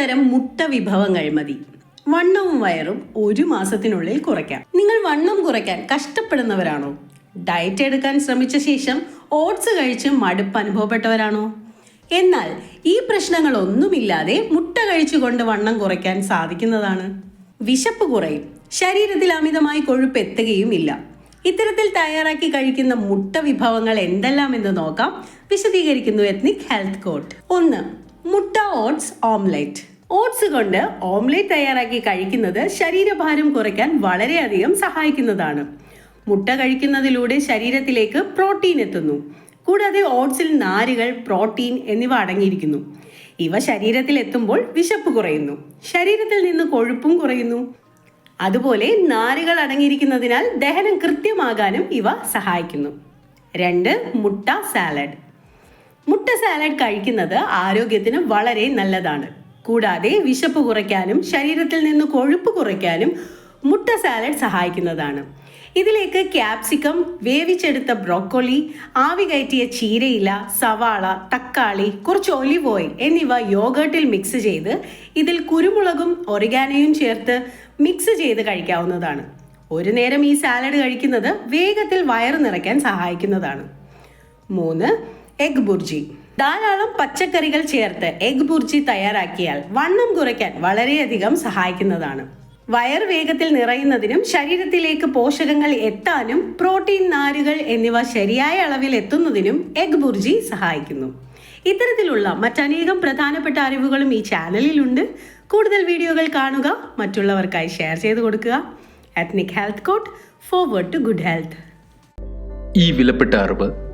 തരം മുട്ട വിഭവങ്ങൾ മതി. വണ്ണവും വയറും ഒരു മാസത്തിനുള്ളിൽ കുറയ്ക്കാം. നിങ്ങൾ വണ്ണം കുറയ്ക്കാൻ കഷ്ടപ്പെടുന്നവരാണോ? ഡയറ്റ് എടുക്കാൻ ശ്രമിച്ച ശേഷം ഓട്സ് കഴിച്ച് മടുപ്പ് അനുഭവപ്പെട്ടവരാണോ? എന്നാൽ ഈ പ്രശ്നങ്ങളൊന്നുമില്ലാതെ മുട്ട കഴിച്ചുകൊണ്ട് വണ്ണം കുറയ്ക്കാൻ സാധിക്കുന്നതാണ്. വിശപ്പ് കുറയും. ശരീരത്തിൽ അമിതമായി കൊഴുപ്പ് എത്തുകയുമില്ല. ഇത്തരത്തിൽ തയ്യാറാക്കി കഴിക്കുന്ന മുട്ട വിഭവങ്ങൾ എന്തെല്ലാം എന്ന് നോക്കാം. വിശദീകരിക്കുന്നു എത്നിക് ഹെൽത്ത് കോട്ട് ഒന്ന് ഓട്സ് ഓംലെറ്റ്. ഓട്സ് കൊണ്ട് ഓംലെറ്റ് തയ്യാറാക്കി കഴിക്കുന്നത് ശരീരഭാരം കുറയ്ക്കാൻ വളരെയധികം സഹായിക്കുന്നതാണ്. മുട്ട കഴിക്കുന്നതിലൂടെ ശരീരത്തിലേക്ക് പ്രോട്ടീൻ എത്തുന്നു. കൂടാതെ ഓട്സിൽ നാരുകൾ പ്രോട്ടീൻ എന്നിവ അടങ്ങിയിരിക്കുന്നു. ഇവ ശരീരത്തിൽ എത്തുമ്പോൾ വിശപ്പ് കുറയുന്നു. ശരീരത്തിൽ നിന്ന് കൊഴുപ്പും കുറയുന്നു. അതുപോലെ നാരുകൾ അടങ്ങിയിരിക്കുന്നതിനാൽ ദഹനം കൃത്യമാകാനും ഇവ സഹായിക്കുന്നു. രണ്ട് മുട്ട സാലഡ്. മുട്ട സാലഡ് കഴിക്കുന്നത് ആരോഗ്യത്തിന് വളരെ നല്ലതാണ്. കൂടാതെ വിശപ്പ് കുറയ്ക്കാനും ശരീരത്തിൽ നിന്ന് കൊഴുപ്പ് കുറയ്ക്കാനും മുട്ട സാലഡ് സഹായിക്കുന്നതാണ്. ഇതിലേക്ക് ക്യാപ്സിക്കം വേവിച്ചെടുത്ത ബ്രോക്കോളി ആവി കയറ്റിയ ചീരയില സവാള തക്കാളി കുറച്ച് ഒലിവ് ഓയിൽ എന്നിവ യോഗേട്ടിൽ മിക്സ് ചെയ്ത് ഇതിൽ കുരുമുളകും ഒറിഗാനയും ചേർത്ത് മിക്സ് ചെയ്ത് കഴിക്കാവുന്നതാണ്. ഒരു നേരം ഈ സാലഡ് കഴിക്കുന്നത് വേഗത്തിൽ വയറ് നിറയ്ക്കാൻ സഹായിക്കുന്നതാണ്. മൂന്ന് എഗ് ബുർജി ധാരാളം പച്ചക്കറികൾ ചേർത്ത് എഗ് ബുർജി തയ്യാറാക്കിയാൽ വണ്ണം കുറയ്ക്കാൻ വളരെയധികം സഹായിക്കുന്നതാണ്. വയർ വേഗത്തിൽ നിറയുന്നതിനും ശരീരത്തിലേക്ക് പോഷകങ്ങൾ എത്താനും പ്രോട്ടീൻ നാരുകൾ എന്നിവ ശരിയായ അളവിൽ എത്തുന്നതിനും എഗ് ബുർജി സഹായിക്കുന്നു. ഇത്തരത്തിലുള്ള മറ്റനേകം പ്രധാനപ്പെട്ട അറിവുകളും ഈ ചാനലിലുണ്ട്. കൂടുതൽ വീഡിയോകൾ കാണുക മറ്റുള്ളവർക്കായി ഷെയർ ചെയ്ത് കൊടുക്കുക. Ethnic health court forward to good health ഈ വിലപ്പെട്ട അറിവ്